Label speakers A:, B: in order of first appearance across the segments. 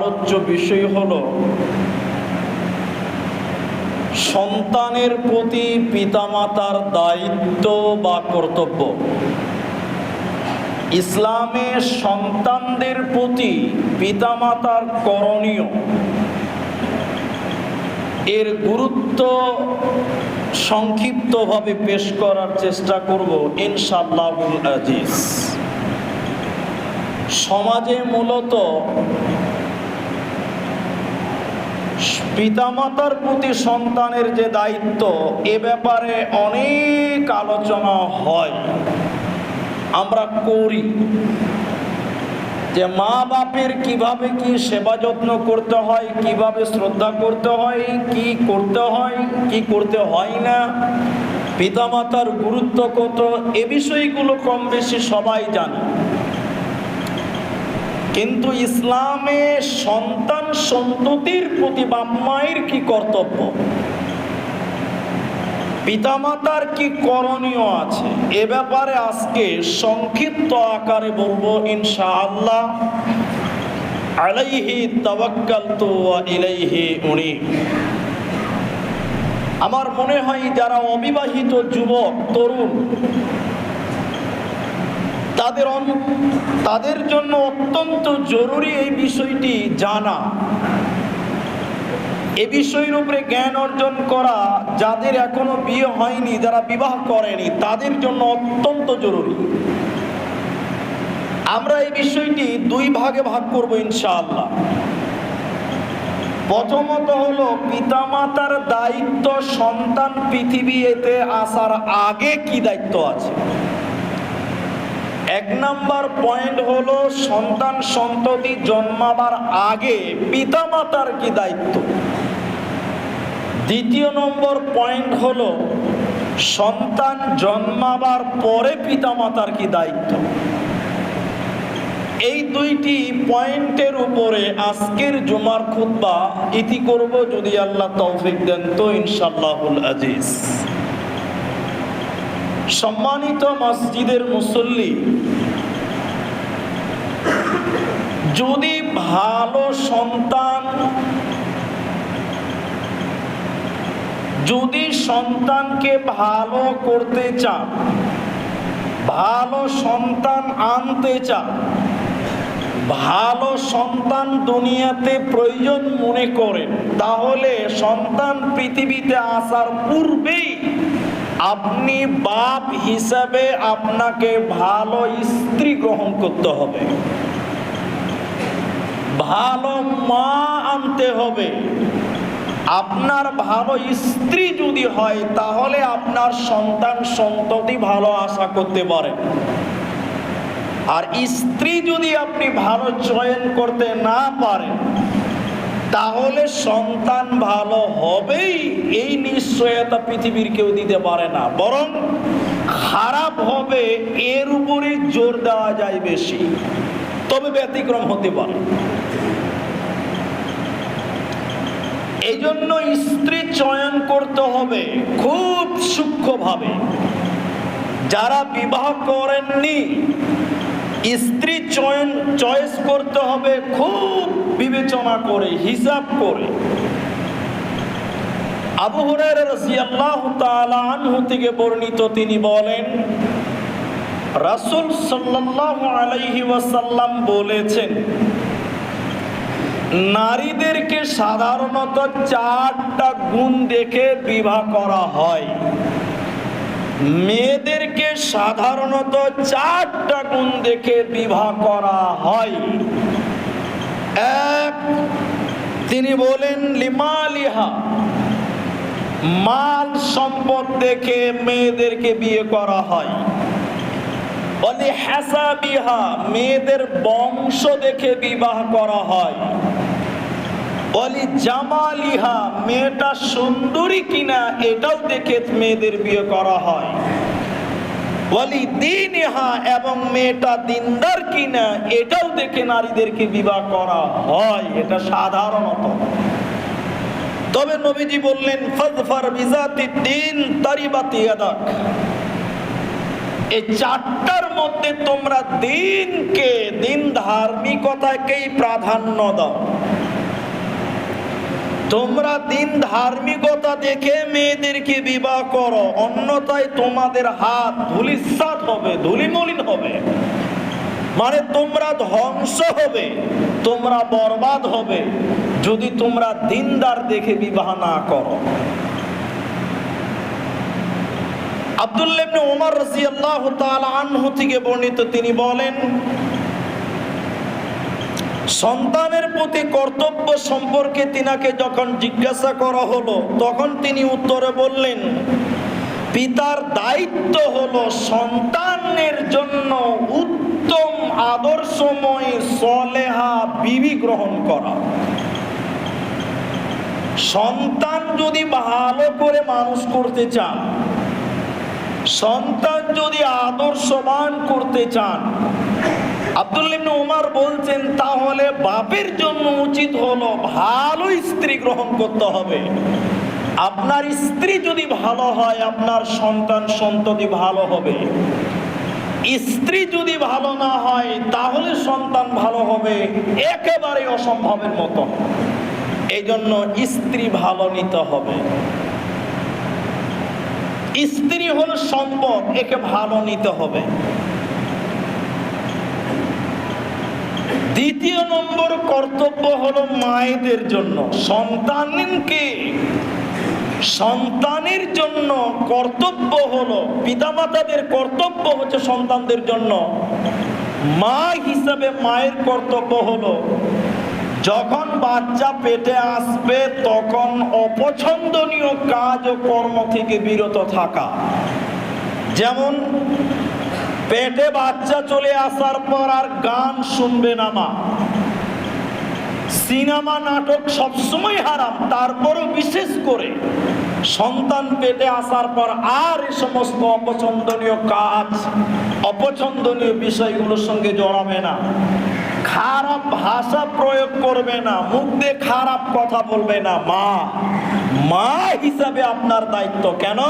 A: আলোচ্য বিষয় হল সন্তানের প্রতি পিতামাতার দায়িত্ব বা কর্তব্য। ইসলামে সন্তানদের প্রতি পিতামাতার করণীয়। এর গুরুত্ব সংক্ষিপ্তভাবে পেশ করার চেষ্টা করব ইনশাল্লাহুল আজিজ। সমাজে মূলত পিতামাতার প্রতি সন্তানের যে দায়িত্ব, এ ব্যাপারে অনেক আলোচনা হয়। আমরা করি যে মা বাপের কীভাবে কি সেবা যত্ন করতে হয়, কীভাবে শ্রদ্ধা করতে হয়, কি করতে হয়, কি করতে হয় না, পিতামাতার গুরুত্ব কত, এ বিষয়গুলো কম বেশি সবাই জানে। কিন্তু ইসলামে সন্তান সন্ততির প্রতি বাপ মায়ের কি কর্তব্য? পিতামাতার কি করণীয় আছে? এ ব্যাপারে আজকে সংক্ষিপ্ত আকারে বলব ইনশাআল্লাহ। আলাইহি তাওয়াক্কালতু ওয়া ইলাইহি উনি। আমার মনে হয় যারা অবিবাহিত যুবক, তরুণ তাদের তাদের জন্য অত্যন্ত জরুরি এই বিষয়টি জানা। এ বিষয়ের উপরে জ্ঞান অর্জন করা যাদের এখনও বিয়ে হয়নি, যারা বিবাহ করেনি, তাদের জন্য অত্যন্ত জরুরি। আমরা এই বিষয়টি দুই ভাগে ভাগ করব ইনশাআল্লাহ। প্রথমত হলো, পিতামাতার দায়িত্ব সন্তান পৃথিবীতে আসার আগে কি দায়িত্ব আছে? এক নাম্বার পয়েন্ট হলো সন্তান সন্ততি জন্মাবার আগে পিতামাতার কি দায়িত্ব? দ্বিতীয় নম্বর পয়েন্ট হলো সন্তান জন্মাবার পরে পিতামাতার কি দায়িত্ব? এই দুইটি পয়েন্টের উপরে আজকের জুমার খুদ্া ইতি করব যদি আল্লাহ তৌফিক দেন তো ইনশাল্লাহুল আজিজ। সম্মানিত মসজিদের মুসল্লি, যদি ভালো সন্তান, যদি সন্তানকে ভালো করতে চান, ভালো সন্তান আনতে চান, ভালো সন্তান দুনিয়াতে প্রয়োজন মনে করেন, তাহলে সন্তান পৃথিবীতে আসার পূর্বেই আপনি বাপ হিসাবে আপনাকে ভালো স্ত্রী গ্রহণ করতে হবে। ভালো মা আনতে হবে। আপনার ভালো স্ত্রী যদি হয়, তাহলে আপনার সন্তান সন্ততি ভালো আশা করতে পারেন আর স্ত্রী যদি আপনি ভালো চয়ন করতে না পারেন তাহলে সন্তান ভালো হবেই, এই নিশ্চয়তা পৃথিবীর কেউ দিতে পারে না। বরং খারাপ হবে, এর উপরে জোর দেওয়া যায় বেশি। তবে ব্যতিক্রম হতে পারে। এই জন্য স্ত্রী চয়ন করতে হবে খুব সূক্ষ্মভাবে। যারা বিবাহ করেননি স্ত্রী চয়ন, চয়েস করতে হবে, খুব বিবেচনা করে, হিসাব করে। আবু হুরায়রা রাদিয়াল্লাহু তাআলা আনহু থেকে বর্ণিত তিনি বলেন, রাসূল সাল্লাল্লাহু আলাইহি ওয়াসাল্লাম বলেছেন, নারীদেরকে সাধারণত চারটা গুণ দেখে বিবাহ করা হয়। মেয়েদেরকে সাধারণত চারটা গুণ দেখে বিবাহ করা হয়। এক, তিনি বলেন, লিমালিহা, মাল সম্পদ দেখে মেয়েদেরকে বিয়ে করা হয়। মেয়েদের বংশ দেখে বিবাহ করা হয়। বলি, জামালিহা, মেয়েটা সুন্দরী কিনা এটাও দেখে মেয়েদের বিয়ে করা হয়। বলি দিন ইহা এবং মেয়েটা দিনদার কিনা এটাও দেখে নারীদেরকে বিবাহ করা হয়। এটা সাধারণত। তবে নবীজি বললেন, ফজফার বিজাতি দিন তারিবাতি আদাক। এই চারটার মধ্যে তোমরা দিনকে, দিন ধার্মিকতাকেই প্রাধান্য দাও। তোমরা দিন ধার্মিকতা দেখে মেয়েদেরকে বিবাহ করো। অন্যথায় তোমাদের হাত ধুলিসাত হবে, ধুলিমলিন হবে। মানে তোমরা ধ্বংস হবে, তোমরা বরবাদ হবে, যদি তোমরা দিনদার দেখে বিবাহ না করো। আব্দুল্লাহ ওমর রাদিয়াল্লাহু তাআলা আনহু থেকে বর্ণিত তিনি বলেন সন্তানের প্রতি কর্তব্য সম্পর্কে তিনাকে যখন জিজ্ঞাসা করা হলো, তখন তিনি উত্তরে বললেন, পিতার দায়িত্ব হলো সন্তানের জন্য উত্তম, আদর্শময়, সলেহা বিবি গ্রহণ করা। সন্তান যদি ভালো করে মানুষ করতে চান, সন্তান যদি আদর্শবান করতে চান আব্দুল্লিম উমার বলছেন, তাহলে বাপের জন্য উচিত হলো ভালো স্ত্রী গ্রহণ করতে হবে। আপনার স্ত্রী যদি ভালো হয়, আপনার সন্তান সন্ততি ভালো হবে। স্ত্রী যদি ভালো না হয়, তাহলে সন্তান ভালো হবে, একেবারে অসম্ভবের মতো। এই জন্য স্ত্রী ভালো নিতে হবে। স্ত্রী হলো সম্পদ, একে ভালো নিতে হবে। দ্বিতীয় নম্বর কর্তব্য হলো মায়েদের জন্য। সন্তানকে সন্তানের জন্য কর্তব্য হলো, পিতামাতাদের কর্তব্য হচ্ছে সন্তানদের জন্য। মা হিসাবে মায়ের কর্তব্য হলো, যখন বাচ্চা পেটে আসবে তখন অপছন্দনীয় কাজ ও কর্ম থেকে বিরত থাকা। যেমন পেটে বাচ্চা চলে আসার পর আর গান শুনবে না মা। সিনেমা, নাটক সবসময় হারাম, তারপরও বিশেষ করে সন্তান পেটে আসার পর আর এই সমস্ত অপছন্দনীয় কাজ, অপছন্দনীয় বিষয়গুলোর সঙ্গে জড়াবে না। খারাপ ভাষা প্রয়োগ করবে না, মুখ দিয়ে খারাপ কথা বলবে না। মা মা হিসাবে আপনার দায়িত্ব। কেন?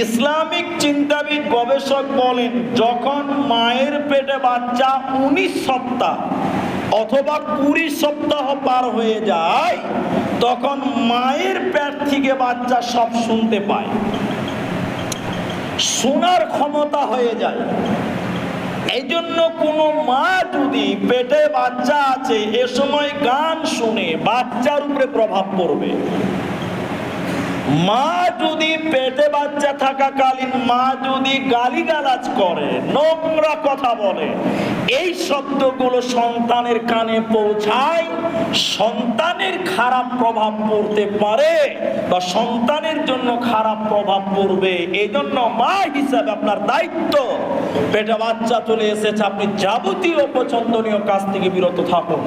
A: ইসলামিক চিন্তাবিদ গবেষক বলেন, যখন মায়ের পেটে বাচ্চা উনিশ সপ্তাহ অথবা কুড়ি সপ্তাহ পার হয়ে যায়, তখন মায়ের পেট থেকে বাচ্চা সব শুনতে পায়। শোনার ক্ষমতা হয়ে যায়। এই জন্য কোনো মা যদি পেটে বাচ্চা আছে, এ সময় গান শুনে বাচ্চার উপরে প্রভাব পড়বে। মা যদি পেটে বাচ্চা থাকাকালীন মা যদি গালিগালাজ করে, নোংরা কথা বলে, এই শব্দগুলো সন্তানের কানে পৌঁছায়, সন্তানের খারাপ প্রভাব পড়তে পারে বা সন্তানের জন্য খারাপ প্রভাব পড়বে। এই জন্য মা হিসাবে আপনার দায়িত্ব, পেটে বাচ্চা চলে এসেছে, আপনি যাবতীয় পছন্দনীয় কাজ থেকে বিরত থাকুন।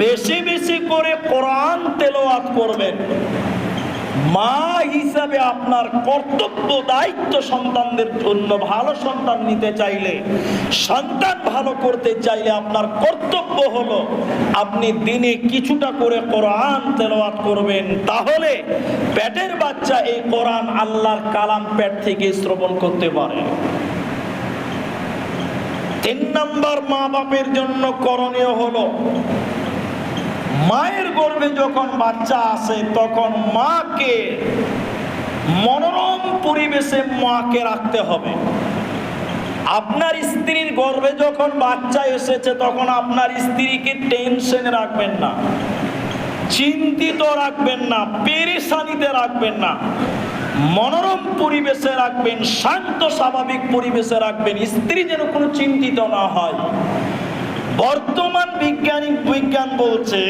A: বেশি বেশি করে কোরআন তেলাওয়াত করবেন। মা হিসাবে আপনার কর্তব্য, দায়িত্ব সন্তানদের জন্য ভালো সন্তান নিতে চাইলে, সন্তান ভালো করতে চাইলে আপনার কর্তব্য হলো আপনি দিনে কিছুটা করে কোরআন তেলাওয়াত করবেন। তাহলে পেটের বাচ্চা এই কোরআন আল্লাহর কালাম পেট থেকে শ্রবণ করতে পারে। তিন নম্বর মা বাপের জন্য করণীয় হলো মায়ের গর্ভে যখন বাচ্চা আসে তখন মাকে মনোরম পরিবেশে মাকে রাখতে হবে। আপনার স্ত্রীর গর্ভে যখন বাচ্চা এসেছে, তখন আপনার স্ত্রীকে টেনশনে রাখবেন না। চিন্তিত রাখবেন না, পেরেশানিতে রাখবেন না। মনোরম পরিবেশে রাখবেন, শান্ত, স্বাভাবিক পরিবেশে রাখবেন। স্ত্রী যেন কোনো চিন্তিত না হয়। বর্তমান বিজ্ঞানিক বিজ্ঞান বলছে,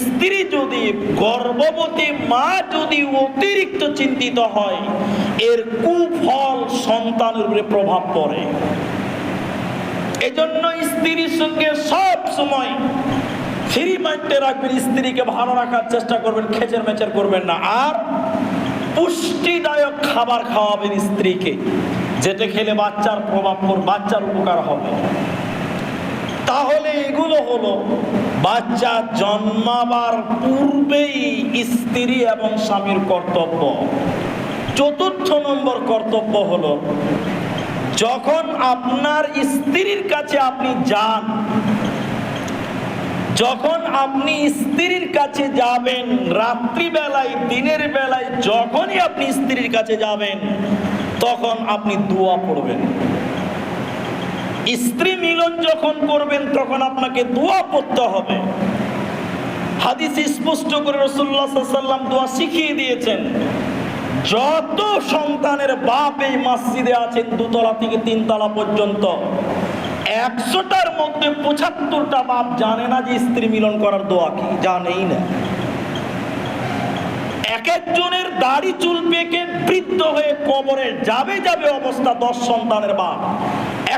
A: স্ত্রী যদি গর্ভবতী মা যদি অতিরিক্ত চিন্তিত হয়, এর কুফল সন্তানের উপরে প্রভাব পড়ে। এজন্য স্ত্রীর সঙ্গে সব সময় ফ্রি মাইন্ডে রাখবেন, স্ত্রীকে ভালো রাখার চেষ্টা করবেন, খেচের মেচের করবেন না। আর পুষ্টিদায়ক খাবার খাওয়াবেন স্ত্রীকে, যেটা খেলে বাচ্চার প্রভাব বাচ্চার উপকার হবে। তাহলে এগুলো হলো বাচ্চা জন্মাবার পূর্বেই স্ত্রী এবং স্বামীর কর্তব্য। চতুর্থ নম্বর কর্তব্য হলো, যখন আপনার স্ত্রীর কাছে আপনি যান, যখন আপনি স্ত্রীর কাছে যাবেন, রাত্রিবেলায়, দিনের বেলায়, যখনই আপনি স্ত্রীর কাছে যাবেন, তখন আপনি দোয়া পড়বেন। স্ত্রী মিলন যখন করবেন, তখন আপনাকে দোয়া পড়তে হবে। হাদিস স্পষ্ট করে রসুল্লাহ সাল্লাম দোয়া শিখিয়ে দিয়েছেন, যত সন্তানের বাপ এই মসজিদে আছেন, দুতলা থেকে তিনতলা পর্যন্ত, একশোটার মধ্যে পঁচাত্তরটা বাপ জানে না যে স্ত্রী মিলন করার দোয়া কি, জানেই না। এক একজনের দাড়ি চুল পেকে বৃদ্ধ হয়ে কবরে যাবে যাবে অবস্থা দশ সন্তানের বাপ।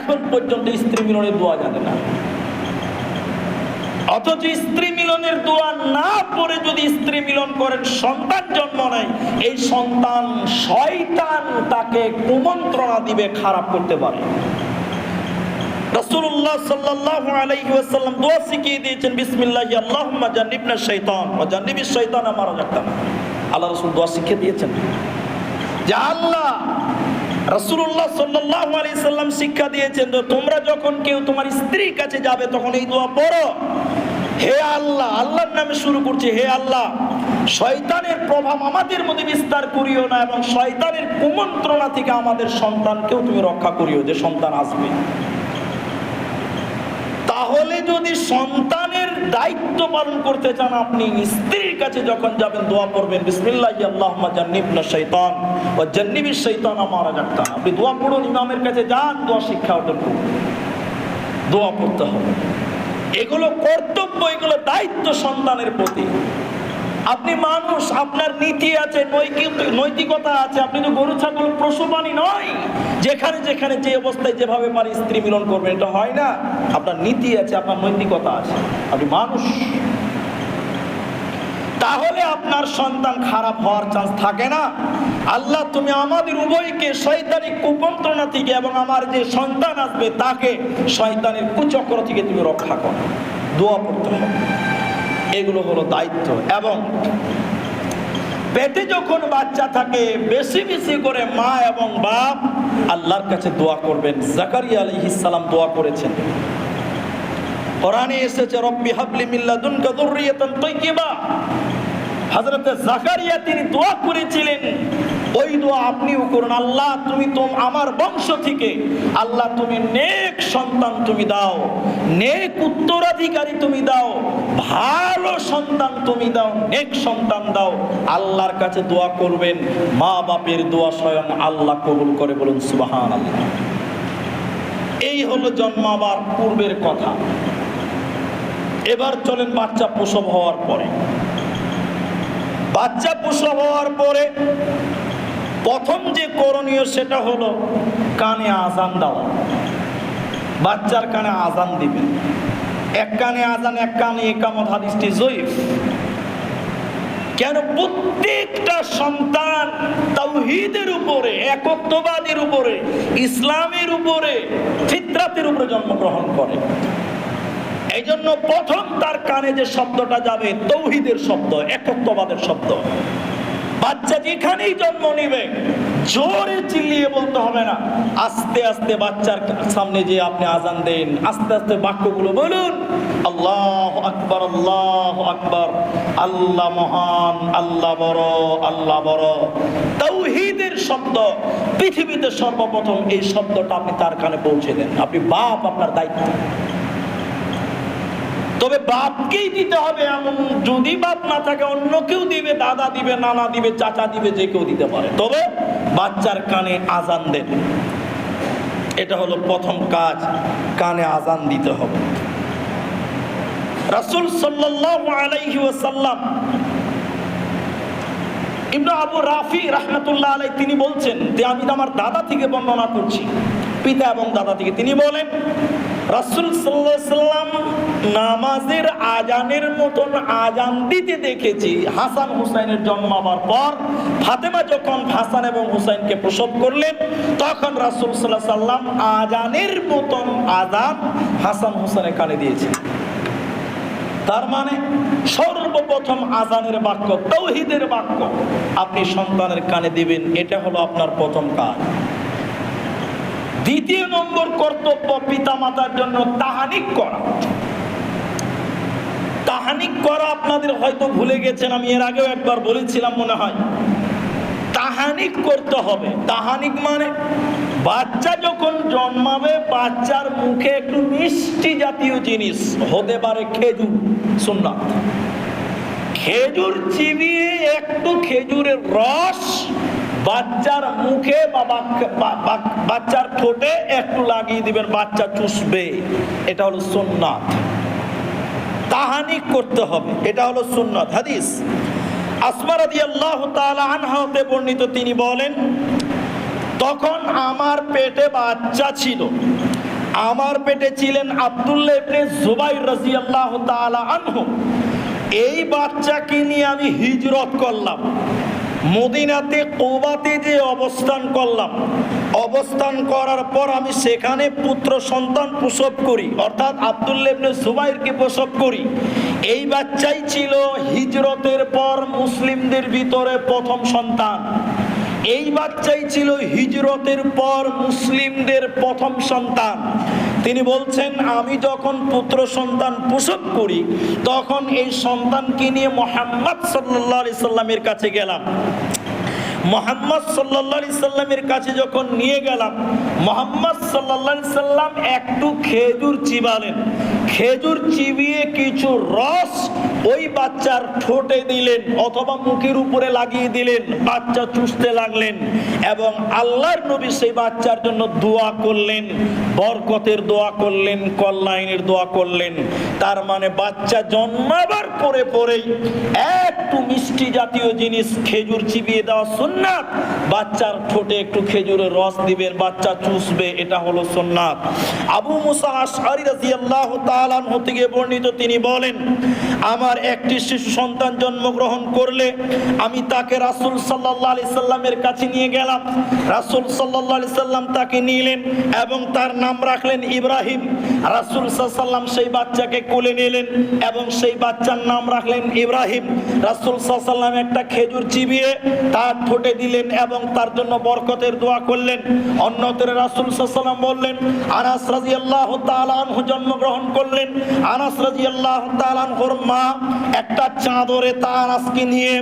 A: এখন পর্যন্ত স্ত্রী মিলনের দোয়া জানে না। অথচ স্ত্রী মিলনের দোয়া না পড়ে যদি স্ত্রী মিলন করেন, সন্তান জন্ম নেয়, এই সন্তান শয়তান তাকে কুমন্ত্রণা দিবে, খারাপ করতে পারে। আল্লাহ রাসূল দোয়া শিখিয়ে দিয়েছেন। যে আল্লাহ রাসূলুল্লাহ সাল্লাল্লাহু আলাইহি সাল্লাম শিক্ষা দিয়েছেন তোমরা যখন কেউ তোমার স্ত্রীর কাছে যাবে, তখন এই দোয়া পড়ো। হে আল্লাহ, আল্লাহর নামে শুরু হে আল্লাহ, শয়তানের প্রভাব আমাদের মধ্যে বিস্তার করিও না এবং শয়তানের কুমন্ত্রণা থেকে আমাদের সন্তানকেও তুমি রক্ষা করিও, যে সন্তান আসবে। তাহলে যদি সন্তানের দায়িত্ব পালন করতে চান আপনি, স্ত্রীর কাছে যখন যাবেন, দোয়া করবেন বিসমিল্লাহ আল্লাহুম্মা জান্নিবনা শাইতান ও জান্নিবিশ শাইতান আমারা জানতাম আপনি দোয়া পড়ুন, ইমামের কাছে যান, দোয়া শিক্ষা অর্জন করুন। দোয়া পড়তে হবে। এগুলো কর্তব্য, এগুলো দায়িত্ব সন্তানের প্রতি। আপনি মানুষ, আপনার নীতি আছে, নৈতিক- নৈতিকতা আছে, আপনি তো গরু, ছাগল পশুপানি নয়। যেখানে যেখানে যে অবস্থায় যেভাবে পারে স্ত্রী মিলন করবেন এটা হয় না। আপনার নীতি আছে, আপনার নৈতিকতা আছে, আপনি মানুষ। তাহলে আপনার সন্তান খারাপ হওয়ার চান্স থাকে না। আল্লাহ, তুমি আমাদের উভয়কে শয়তানি কুমন্ত্রণা থেকে এবং আমার যে সন্তান আসবে, তাকে শয়তানের কুচক্র থেকে তুমি রক্ষা করো। দোয়া পড়তে হবে। এগুলো হলো দায়িত্ব। এবং পেটে যখন বাচ্চা থাকে, বেশি বেশি করে মা এবং বাপ আল্লাহর কাছে দোয়া করবেন। জাকারিয়া আলাইহিস ইসালাম দোয়া করেছেন। এসেছে জাকারিয়া তিনি দোয়া করেছিলেন ওই দোয়া আপনিও করুন। আল্লাহ, তুমি তোম, আমার বংশ থেকে আল্লাহ, তুমি নেক সন্তান তুমি দাও। নেক উত্তরাধিকারী তুমি দাও। ভালো সন্তান তুমি দাও। নেক সন্তান দাও। আল্লাহর কাছে দোয়া করবেন। মা বাপের দোয়া স্বয়ং আল্লাহ কবুল করে বলুন সুবাহান আল্লাহ এই হলো জন্মাবার পূর্বের কথা। এবার চলেন বাচ্চা প্রসব হওয়ার পরে। বাচ্চা প্রসব হওয়ার পরে প্রথম যে করণীয় সেটা হলো কানে আজান দেওয়া। বাচ্চার কানে আজান দিবেন। এক কানে আজান, এক কানে একামত হাদিসটি জয়ীফ। কেন প্রত্যেকটা সন্তান তাওহীদের উপরে, একত্ববাদের উপরে, ইসলামের উপরে, ফিতরাতের উপরে জন্মগ্রহণ করে। এই জন্য প্রথম তার কানে যে শব্দটা যাবে তৌহিদের শব্দ, একত্ববাদের শব্দ। বাচ্চা যেখানেই জন্ম নিবে, জোরে চিল্লিয়ে বলতে হবে না। আস্তে আস্তে বাচ্চার সামনে যে আপনি আজান দেন। আস্তে আস্তে বাক্যগুলো বলুন। আল্লাহ আকবর আল্লাহ আকবর। আল্লাহ মহান, আল্লাহ বড় আল্লাহ বড়। তৌহিদের শব্দ, পৃথিবীতে সর্বপ্রথম এই শব্দটা আপনি তার কানে পৌঁছে দেন। আপনি বাপ আপনার দায়িত্ব। তবে বাপকেই দিতে হবে এমন। যদি বাপ না থাকে, অন্য কেউ দিবে, দাদা দিবে, নানা দিবে, চাচা দিবে, যে কেউ দিতে পারে। তবে বাচ্চার কানে আজান দেন। এটা হলো প্রথম কাজ, কানে আজান দিতে হবে। রাসূল ওয়াসাল্লাম, ইবনু আবু রাফি রাহমাতুল্লাহ আলাই তিনি বলছেন যে, আমি আমার দাদা থেকে বর্ণনা করছি। পিতা এবং দাদা থেকে তিনি বলেন রাসূল সাল্লাম নামাজের আজানের মতন আজান দিতে দেখেছি। হাসান হুসাইনের জন্মাবার পর ফাতেমা যখন হাসান এবং হুসাইনকে প্রসব করলেন, তখন রাসূল আলাইহি সাল্লাম আজানের মতন আজান হাসান হুসাইনের কানে দিয়েছেন। তার মানে সর্বপ্রথম আজানের বাক্য, তৌহিদের বাক্য আপনি সন্তানের কানে দিবেন, এটা হলো আপনার প্রথম কাজ। দ্বিতীয় নম্বর কর্তব্য পিতা মাতার জন্য তাহানিক করা। তাহানিক করা আপনাদের হয়তো ভুলে গেছেন, আমি এর আগেও একবার বলেছিলাম মনে হয়। তাহানিক করতে হবে। তাহানিক মানে বাচ্চা যখন জন্মাবে, বাচ্চার মুখে একটু মিষ্টি জাতীয় জিনিস, হতে পারে খেজুর শুনলাম খেজুর চিবিয়ে একটু খেজুরের রস বাচ্চার মুখে বাচ্চার ঠোঁটে একটু লাগিয়ে দিবেন, বাচ্চা চুষবে। এটা হলো সুন্নাত। তাহানি করতে হবে। এটা হলো সুন্নাত। হাদিস। হতে বর্ণিত, তিনি বলেন, তখন আমার পেটে বাচ্চা ছিল। আমার পেটে ছিলেন আব্দুল্লাহ এই বাচ্চাকে নিয়ে আমি হিজরত করলাম। মদিনাতে, কোবাতে যে অবস্থান করলাম, অবস্থান করার পর আমি সেখানে পুত্র সন্তান প্রসব করি। অর্থাৎ আব্দুল্লাহ ইবনে জুবাইরকে প্রসব করি। এই বাচ্চাই ছিল হিজরতের পর মুসলিমদের ভিতরে প্রথম সন্তান। এই বাচ্চাই ছিল হিজরতের পর মুসলিমদের প্রথম সন্তান। তিনি বলছেন, আমি যখন পুত্র সন্তান প্রসব করি, তখন এই সন্তানকে নিয়ে মোহাম্মদ সাল্লাহ সাল্লামের কাছে গেলাম। মোহাম্মদ সাল্লাহ সাল্লামের কাছে যখন নিয়ে গেলাম, মোহাম্মদ সাল্লাহ সাল্লাম একটু খেজুর চিবালেন। খেজুর চিবিয়ে কিছু রস ওই বাচ্চার ঠোঁটে দিলেন অথবা মুখের উপরে লাগিয়ে দিলেন। বাচ্চা চুষতে লাগলেন এবং আল্লাহর নবী সেই বাচ্চার জন্য দোয়া করলেন, বরকতের দোয়া করলেন, কল্যাণের দোয়া করলেন। তার মানে বাচ্চা জন্মাবার পরে পরেই একটু মিষ্টি জাতীয় জিনিস খেজুর চিবিয়ে দেওয়া সুন্নাত, বাচ্চার ঠোঁটে একটু খেজুরের রস দিবেন, বাচ্চা চুষবে, এটা হলো সুন্নাত। আবু মুসা আনহু থেকে বর্ণিত তিনি বলেন, আমার একটি শিশু সন্তান জন্মগ্রহণ করলে আমি তাকে রাসূল সাল্লাল্লাহু আলাইহি সাল্লামের কাছে নিয়ে গেলাম। রাসূল সাল্লাল্লাহু আলাইহি সাল্লাম তাকে নিলেন এবং তার নাম রাখলেন ইব্রাহিম। রাসূল সাল্লাল্লাহু সেই বাচ্চাকে কোলে নিলেন এবং সেই বাচ্চার নাম রাখলেন ইব্রাহিম। রাসূল সাল্লাল্লাহু একটা খেজুর চিবিয়ে তার ঠোঁটে দিলেন এবং তার জন্য বরকতের দোয়া করলেন। অন্যতরে রাসূল সাল্লাল্লাহু বললেন, আনাস রাদিয়াল্লাহু তাআলা আনহু জন্মগ্রহণ করলেন আনাস রাদিয়াল্লাহু তাআলা আনহুর মা একটা চাদরে তা নিয়ে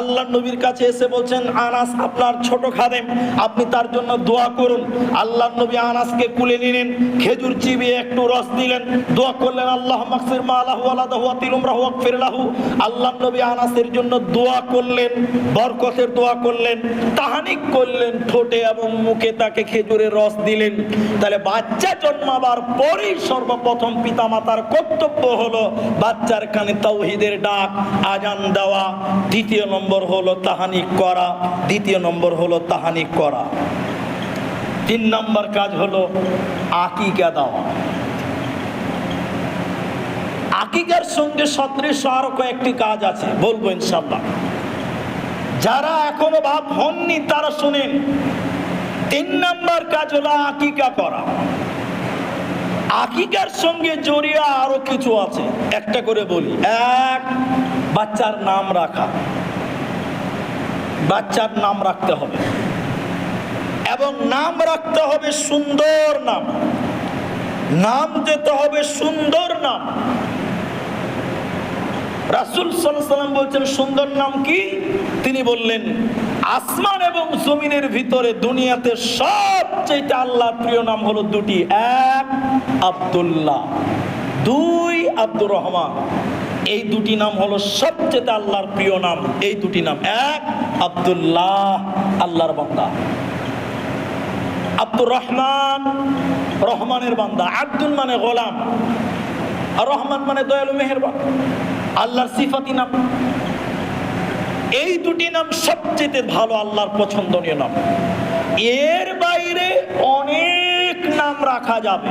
A: আল্লাহ নবীর কাছে এসে বলছেন, আনাস, আপনার ছোট খাদেম, আপনি তার জন্য দোয়া করুন। আল্লাহ নবী আনাসকে কুলে নিলেন, খেজুর চিবিয়ে একটু রস দিলেন, দোয়া করলেন, আল্লাহ মাকসির মা আলাহু আলাদাহু আতিলুম রাহু আকফির লাহু। আল্লাহ নবী আনাসের জন্য দোয়া করলেন, বরকতের দোয়া করলেন, তাহানিক করলেন, ঠোঁটে এবং মুখে তাকে খেজুরের রস দিলেন। তাহলে বাচ্চা জন্মাবার পরেই সর্বপ্রথম পিতামাতার কর্তব্য হলো বাচ্চার কানে তাওহিদের ডাক, আজান দেওয়া। দ্বিতীয় নম্বর হলো তাহানিক করা। দ্বিতীয় নম্বর হলো তাহানিক করা। তিন নম্বর কাজ হলো আকিকা দেওয়া। আকিকার সঙ্গে সদৃশ আরও কয়েকটি কাজ আছে, বলব ইনশাল্লাহ যারা এখনও ভাব হননি তারা শুনেন। তিন নম্বর কাজ হলো আকিকা করা। আকিকার সঙ্গে জড়িয়ে আরও কিছু আছে। একটা করে বলি। এক, বাচ্চার নাম রাখা। বাচ্চার নাম রাখতে হবে। এবং নাম রাখতে হবে সুন্দর নাম। নাম যেতে হবে সুন্দর নাম। রাসুল সাল্লাম বলছেন, সুন্দর নাম কি? তিনি বললেন আসমান এবং জমিনের ভিতরে দুনিয়াতে সবচেয়ে আল্লাহর প্রিয় নাম হলো দুটি। এক, আবদুল্লাহ, দুই, আব্দুর রহমান। এই দুটি নাম হলো সবচেয়ে আল্লাহর প্রিয় নাম। এই দুটি নাম। এক, আব্দুল্লাহ, আল্লাহর বান্দা। আব্দুর রহমান, রহমানের বান্দা। আব্দুল মানে গোলাম। আর রহমান মানে দয়ালু মেহেরবান। আল্লাহর সিফাতি নাম। এই দুটি নাম সবচেয়ে ভালো আল্লাহর পছন্দনীয় নাম। এর বাইরে অনেক নাম রাখা যাবে।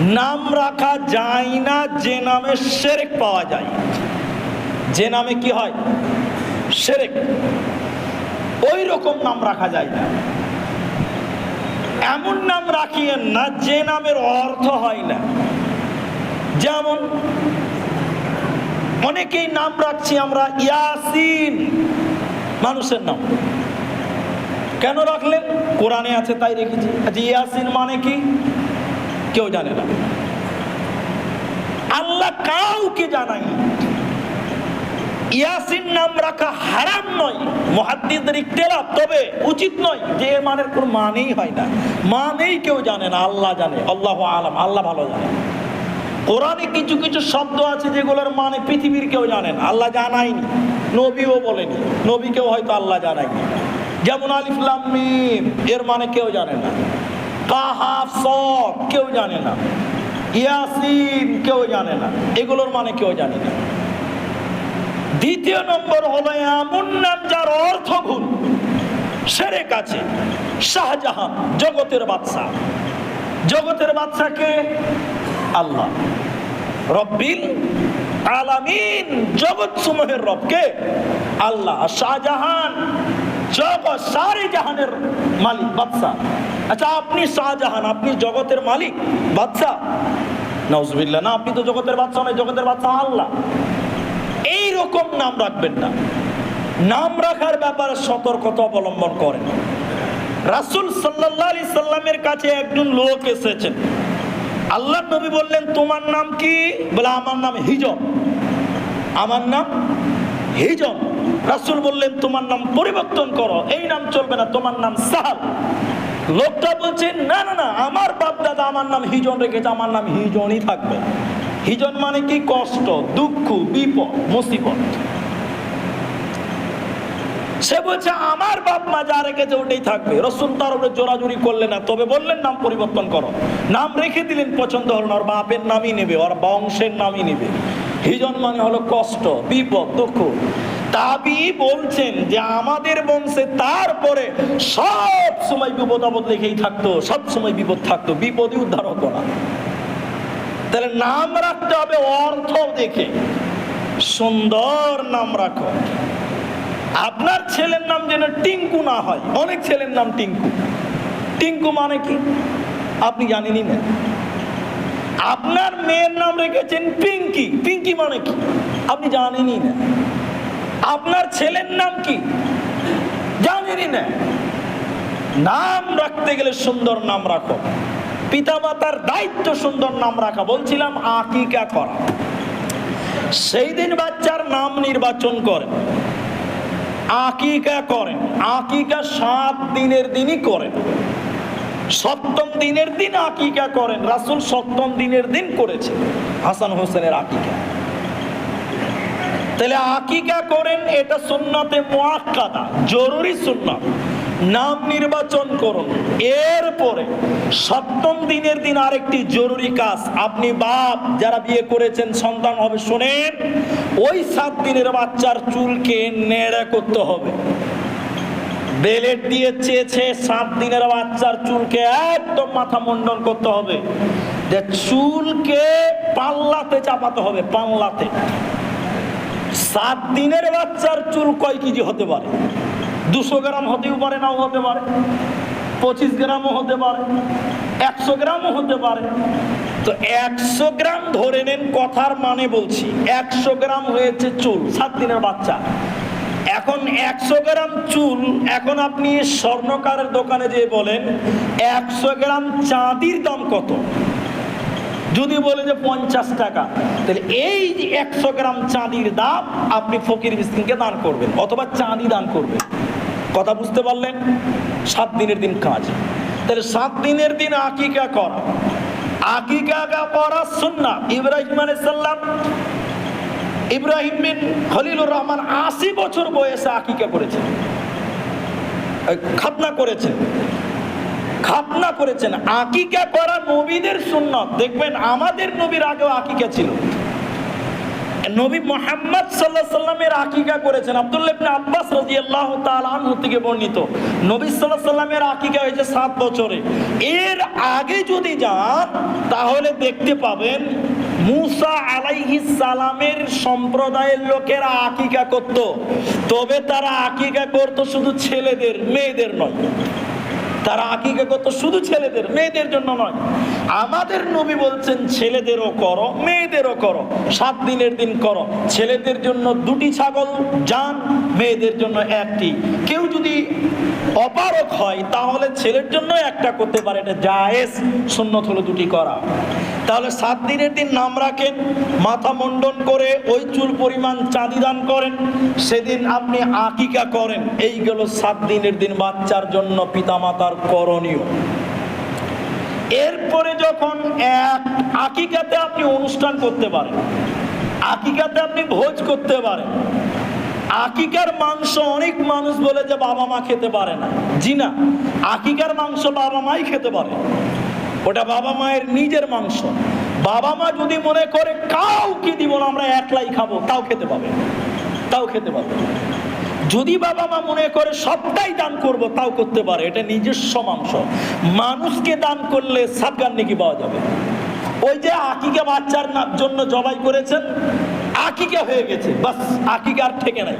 A: নাম রাখা যায় না, যে নামে সেরেক পাওয়া যায়। যে নামে কি হয়? সেরেক। ওই রকম নাম রাখা যায় না। এমন নাম রাখিয়েন না যে নামের অর্থ হয় না। যেমন অনেকেই নাম রাখছি আমরা ইয়াসিন। মানুষের নাম। কেন রাখলেন? কোরআনে আছে, তাই রেখেছি। আচ্ছা ইয়াসিন মানে কি? কেউ জানে না। আল্লাহ কাউকে জানাই ইয়াসিন নাম রাখা হারাম নয়। মহাদ্দিদের ইখতিলাফ, তবে উচিত নয় যে মানের কোনো মানেই হয় না। মানেই কেউ জানে না, আল্লাহ জানে। আল্লাহ আলাম, আল্লাহ ভালো জানে। কোরআনে কিছু কিছু শব্দ আছে যেগুলোর মানে পৃথিবীর কেউ জানেন আল্লাহ জানায়নি। নবীও বলেনি। নবীকেও হয়তো আল্লাহ জানায়নি। যেমন আলিফলাম মিম, এর মানে কেউ জানে না। কাহাফ সদ কেউ জানে না। ইয়াসিন কেউ জানে না। এগুলোর মানে কেউ জানে না। দ্বিতীয় নম্বর হলো এমন নাম যার অর্থ ভুল। সেরে কাছে শাহজাহান, জগতের বাদশা জগতের বাদশাকে আল্লাহ। রব্বিল আলামিন জগৎ সমূহের রবকে আল্লাহ শাহজাহান, জগৎ সারে জাহানের মালিক বাদশা আচ্ছা আপনি শাহজাহান, আপনি জগতের মালিক বাদশা নজবিল্লা না, আপনি তো জগতের বাদশা নয়, জগতের বাদশা আল্লাহ। এই রকম নাম রাখবেন না। নাম রাখার ব্যাপারে সতর্কতা অবলম্বন করেন। রাসুল সাল্লাহ সাল্লামের কাছে একজন লোক এসেছেন। আল্লাহ নবী বললেন, তোমার নাম কি? বলে, আমার নাম হিজম। আমার নাম হিজম। রাসুল বললেন, তোমার নাম পরিবর্তন করো, এই নাম চলবে না, তোমার নাম সাহাল। লোকটা বলছে, না না না, আমার বাপ দাদা আমার নাম হিজন রেখেছে, আমার নাম হিজনই থাকবে। হিজন মানে কি? কষ্ট, দুঃখ, বিপদ, মুসিবত। সে বলছে, আমার মা যা রেখেছে ওটাই থাকবে। রসুন তার উপরে জোরাজুরি করলেন না। তবে বললেন, নাম পরিবর্তন করো। নাম রেখে দিলেন, পছন্দ হলো না। ওর বাপের নামই নেবে, ওর বংশের নামই নেবে। হিজন মানে হলো কষ্ট, বিপদ, দুঃখ। বলছেন যে, আমাদের বংশে তারপরে সব সময় বিপদ আপদ লেগেই থাকতো, সব সময় বিপদ থাকতো। বিপদই উদ্ধার হতো না। তাহলে নাম রাখতে হবে অর্থ দেখে। সুন্দর নাম রাখো। আপনার ছেলের নাম যেন টিঙ্কু না হয়। অনেক ছেলের নাম টিঙ্কু। টিঙ্কু মানে কি? আপনি জানেনই না। আপনার মেয়ের নাম রেখেছেন পিঙ্কি। পিঙ্কি মানে কি? আপনি জানেনই না। আপনার ছেলের নাম কি? জানেনই না। নাম রাখতে গেলে সুন্দর নাম রাখো। পিতামাতার দায়িত্ব সুন্দর নাম রাখা। বলছিলাম আকিকা করা। সেই দিন বাচ্চার নাম নির্বাচন করেন আকিকা করেন। আকিকা সাত দিনের দিনই করেন। সপ্তম দিনের দিন আকিকা করেন। রাসুল সপ্তম দিনের দিন করেছে। হাসান হোসেনের আকিকা। তাহলে আকিকা করেন এটা সুন্নাতে মোয়াক্কাদা জরুরি সুন্নাত। নাম নির্বাচন করুন। এরপরে সপ্তম দিনের দিন আরেকটি জরুরি কাজ। আপনি বাপ, যারা বিয়ে করেছেন, সন্তান হবে, শোনেন, ওই সাত দিনের বাচ্চার চুলকে নেড়ে করতে হবে। বেলেট দিয়ে চেয়েছে সাত দিনের বাচ্চার চুলকে একদম মাথা মুন্ডন করতে হবে। যে চুলকে পাল্লাতে চাপাতে হবে, পাল্লাতে। সাত দিনের বাচ্চার চুল কয় কেজি হতে পারে? দুশো গ্রাম হতেও পারে নাও হতে পারে। পঁচিশ গ্রামও হতে পারে, একশো গ্রামও হতে পারে। তো একশো গ্রাম ধরে নেন কথার মানে বলছি, একশো গ্রাম হয়েছে চুল, সাত দিনের বাচ্চা। এখন একশো গ্রাম চুল, এখন আপনি স্বর্ণকারের দোকানে যেয়ে বলেন, একশো গ্রাম চাঁদির দাম কত? যদি বলে যে পঞ্চাশ টাকা, তাহলে এই একশো গ্রাম চাঁদির দাম আপনি ফকির মিসকিনকে দান করবেন, অথবা চাঁদি দান করবেন। কথা বুঝতে পারলেন? সাত দিনের দিন কাজ। তাহলে সাত দিনের দিন আকিকা করা। আকিকা করা সুন্না ইব্রাহিম আলাইসাল্লাম ইব্রাহিম বিন খলিলুর রহমান আশি বছর বয়সে আকিকা করেছেন। খাতনা করেছেন। খাতনা করেছেন। আকিকা করা নবীদের সুন্নত দেখবেন আমাদের নবীর আগেও আকিকা ছিল। নবী মোহাম্মদ সাল্লাহ সাল্লামের আকিকা করেছেন। আব্দুল্লাহ ইবনে আব্বাস রাদিয়াল্লাহু তাআলা আনহু থেকে বর্ণিত। নবী সাল্লাহ সাল্লামের আকিকা হয়েছে সাত বছরে। এর আগে যদি যান, তাহলে দেখতে পাবেন মুসা আলাইহিস সালামের সম্প্রদায়ের লোকেরা আকিকা করত। তবে তারা আকিকা করত শুধু ছেলেদের, মেয়েদের নয়। তারা আকিকা করতো শুধু ছেলেদের, মেয়েদের জন্য নয়। আমাদের নবী বলছেন, ছেলেদেরও করো, মেয়েদেরও করো, সাত দিনের দিন করো। ছেলেদের জন্য দুটি ছাগল যান মেয়েদের জন্য একটি। কেউ যদি অপারক হয়, তাহলে ছেলের জন্য একটা করতে পারে, এটা জায়েজ, সুন্নত হলো দুটি করা। তাহলে সাত দিনের দিন নাম রাখেন, মাথা মণ্ডন করে, ওই চুল পরিমাণ চাঁদি দান করেন, সেদিন আপনি আকিকা করেন। এইগুলো সাত দিনের দিন বাচ্চার জন্য পিতামাতার করণীয়। এরপরে যখন এক আকিকাতে আপনি অনুষ্ঠান করতে পারেন, আকিকাতে আপনি ভোজ করতে পারেন, আকিকার মাংস অনেক মানুষ বলে যে বাবা মা খেতে পারে না। জি না, আকিকার মাংস বাবা মাই খেতে পারে। ওটা বাবা মায়ের নিজের মাংস। বাবা মা যদি মনে করে, কাউকে দিব না, আমরা একলাই খাব। তাও খেতে পাবে। তাও খেতে পাবে। যদি বাবা মা মনে করে সবটাই দান করব, তাও করতে পারে। এটা নিজস্ব মাংস। মানুষকে দান করলে সাতগান নাকি পাওয়া যাবে। ওই যে আকিকা বাচ্চার জন্য জবাই করেছেন, আকিকা হয়ে গেছে। বাস, আকিকা আর থেকে নাই।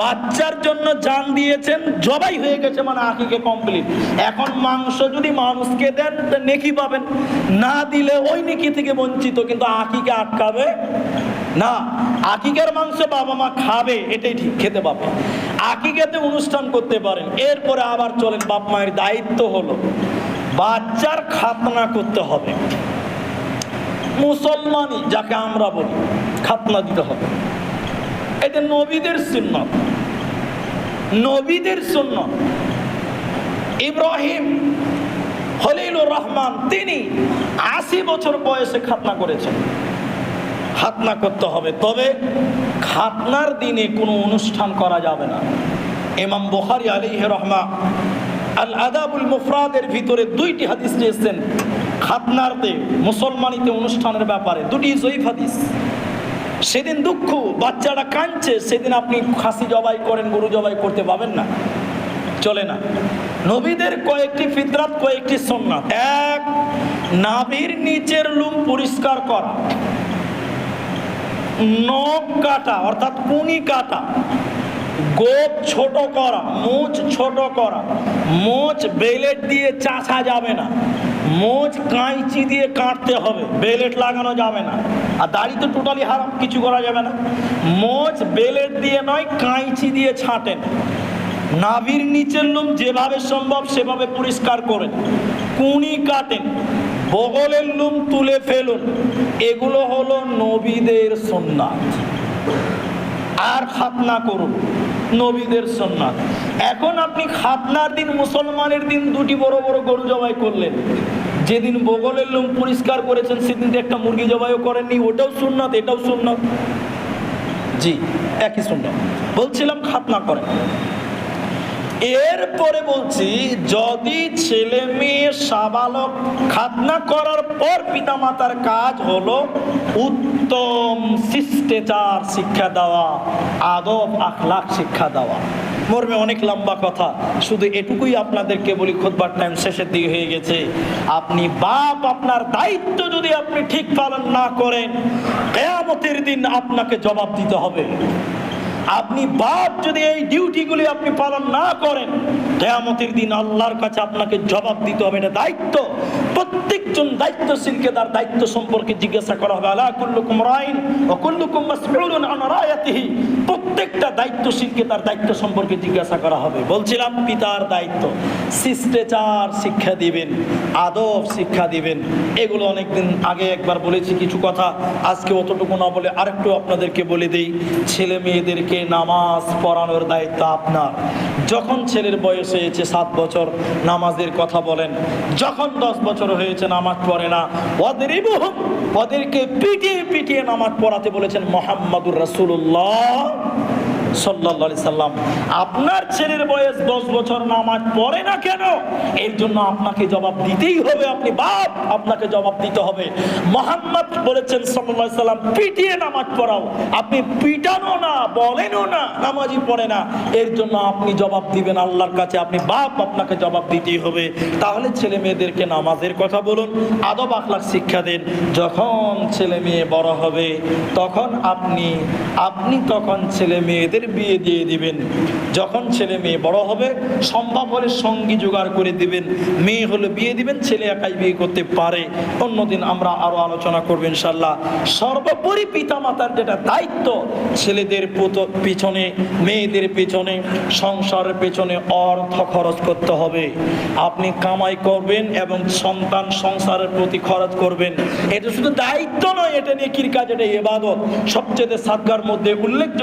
A: বাচ্চার জন্য জান দিয়েছেন, জবাই হয়ে গেছে মানে আকিকে কমপ্লিট এখন মাংস যদি মানুষকে দেন নেকি পাবেন। না দিলে ওই নেকি থেকে বঞ্চিত, কিন্তু আকিকে আটকাবে না, আকিকার মাংস বাবা মা খাবে, এটাই ঠিক, খেতে পাবে আকিকাতে অনুষ্ঠান করতে পারেন, এরপরে আবার চলেন, বাপ মায়ের দায়িত্ব হলো, বাচ্চার খাতনা করতে হবে। মুসলমানই যাকে আমরা বলি, খাতনা দিতে হবে। এটা নবীদের সুন্নত। নবীদের সুন্নত। ইব্রাহিম হলিলুর রহমান, তিনি আশি বছর বয়সে খাতনা করেছেন। খাতনা করতে হবে। তবে খাতনার দিনে কোনো অনুষ্ঠান করা যাবে না। এমাম বুখারী আলাইহি রহমা আল আদাবুল মুফরাদের ভিতরে দুইটি হাদিস নিয়েছেন খাতনারতে, মুসলমানিতে অনুষ্ঠানের ব্যাপারে। দুটি জয়ীফ হাদিস। সেদিন দুঃখ, বাচ্চারা কাঁদছে, সেদিন আপনি খাসি জবাই করেন, গরু জবাই করতে পাবেন না। চলে না। নবীদের কয়েকটি ফিতরাত, কয়েকটি সন্ন্যাত এক, নাভির নিচের লুম পরিষ্কার করা। নখ কাটা, অর্থাৎ কুনি কাটা। গোপ ছোট করা, মোচ ছোট করা। মোচ বেলেট দিয়ে চাষা যাবে না। মোচ কাঁচি দিয়ে কাটতে হবে, বেলেট লাগানো যাবে না। আর দাড়ি তো টোটালি হারাম, কিছু করা যাবে না। মোচ বেলেট দিয়ে নয় কাঁচি দিয়ে ছাঁটেন। নাভির নিচের লোম যেভাবে সম্ভব, সেভাবে পরিষ্কার করেন। কুনি কাটেন। বগলের লুম তুলে ফেলুন। এগুলো হলো নবীদের সুন্নাত। আর খাতনা করুন, নবীদের সুন্নাত। এখন আপনি খাতনার দিন, মুসলমানের দিন দুটি বড় বড় গরু জবাই করলেন। যেদিন বগলের লুম পরিষ্কার করেছেন, সেদিন একটা মুরগি জবাইও করেননি। ওটাও সুন্নাত, এটাও সুন্নাত। জি, একই সুন্নাত। বলছিলাম খাতনা করেন। এরপরে বলছি, যদি ছেলে মেয়ে সাবালক খাতনা করার পর পিতামাতার কাজ হলো উত্তম শিষ্টাচার শিক্ষা দেওয়া, আদব আখলাক শিক্ষা দেওয়া। মর্মে অনেক লম্বা কথা, শুধু এটুকুই আপনাদেরকে বলি খোদবার টাইম শেষের দিকে হয়ে গেছে। আপনি বাপ আপনার দায়িত্ব যদি আপনি ঠিক পালন না করেন, কেয়ামতের দিন আপনাকে জবাব দিতে হবে। আপনি বাপ যদি এই ডিউটিগুলি আপনি পালন না করেন, কেয়ামতের দিন আল্লাহর কাছে আপনাকে জবাব দিতে হবে। এটা দায়িত্ব। প্রত্যেকজন দায়িত্বশীলকে তার দায়িত্ব সম্পর্কে জিজ্ঞাসা করা হবে, আলা কুল্লুকুম রাইন ও কুল্লুকুম মাসউলুন আন রায়াতিহি? প্রত্যেকটা দায়িত্বশীলকে তার দায়িত্ব সম্পর্কে জিজ্ঞাসা করা হবে। বলছিলাম, পিতার দায়িত্ব। শিষ্টাচার শিক্ষা দিবেন, আদব শিক্ষা দিবেন। এগুলো অনেকদিন আগে একবার বলেছি কিছু কথা। আজকে অতটুকু না বলে আরেকটু আপনাদেরকে বলে দেই। ছেলে মেয়েদেরকে নামাজ পড়ানোর দায়িত্ব আপনার। যখন ছেলের বয়স হয়েছে সাত বছর, নামাজের কথা বলেন, যখন দশ বছর হয়েছে নামাজ পড়ে না ওদের ওদেরকে পিটিয়ে পিটিয়ে নামাজ পড়াতে বলেছেন মোহাম্মদুর রাসূলুল্লাহ। সাল্লাম, আপনার ছেলের বয়স দশ বছর নামাজ পড়ে না কেন? এর জন্য আপনাকে জবাব দিতেই হবে, আপনি বাপ, আপনাকে জবাব দিতে হবে। মোহাম্মদ বলেছেন সাল্লাম, পিটিয়ে নামাজ পড়াও। আপনি পিটানো না, বলেনও না, নামাজই পড়ে না। এর জন্য আপনি জবাব দিবেন আল্লাহর কাছে, আপনি বাপ, আপনাকে জবাব দিতেই হবে। তাহলে ছেলে মেয়েদেরকে নামাজের কথা বলুন, আদব আখলাক শিক্ষা দেন। যখন ছেলে মেয়ে বড় হবে, তখন আপনি আপনি তখন ছেলে মেয়েদের ছেলেদের বিয়ে দিয়ে দিবেন। যখন ছেলে মেয়ে বড় হবে সম্ভব হলে সঙ্গী জোগাড় করে দিবেন। মেয়ে হলে বিয়ে দিবেন, ছেলে একাই বিয়ে করতে পারে। অন্যদিন আমরা আরও আলোচনা করব ইনশাল্লাহ সর্বোপরি পিতামাতার যেটা দায়িত্ব, ছেলেদের পিছনে, মেয়েদের পিছনে, সংসারের পেছনে অর্থ খরচ করতে হবে। আপনি কামাই করবেন এবং সন্তান সংসারের প্রতি খরচ করবেন। এটা শুধু দায়িত্ব নয়, এটা নিয়ে কির কাজ এটা এবাদত। সবচেয়ে সাদগার মধ্যে উল্লেখযোগ্য